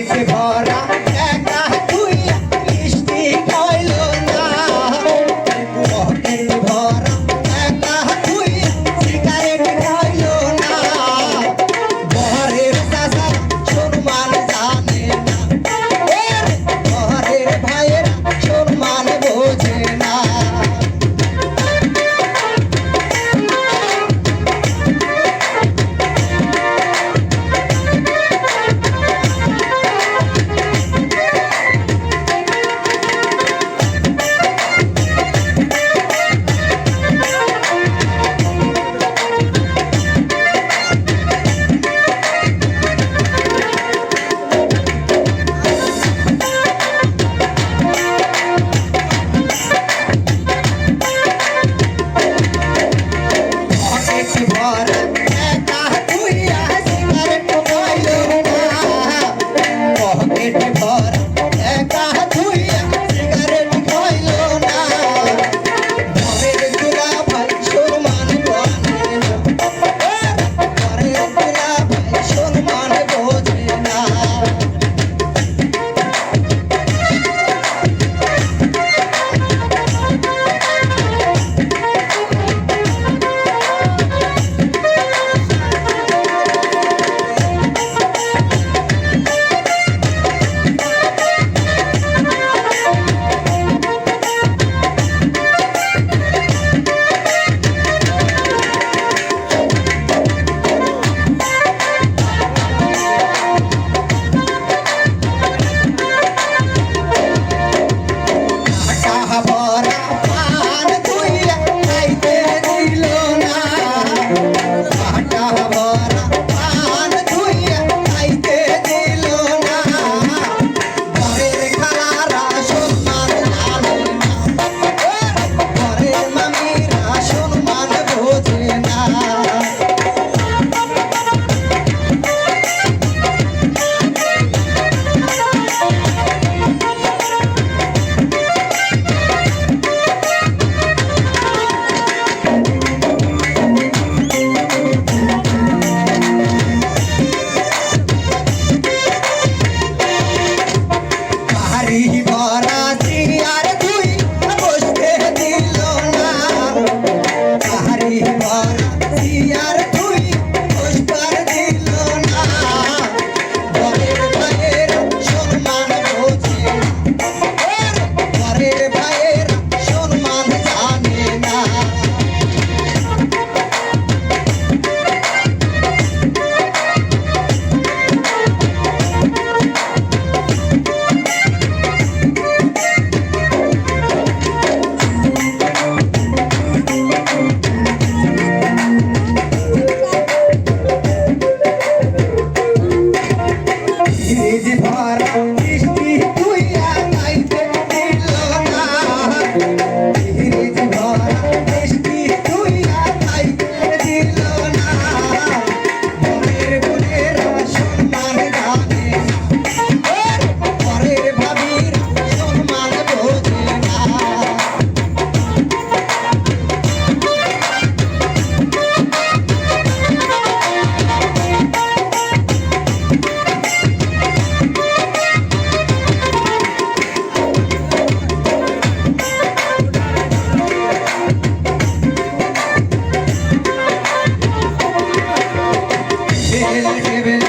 পেটে ভরা একা তুই বৃষ্টি কইল না। পেটে ভরা भारत Give it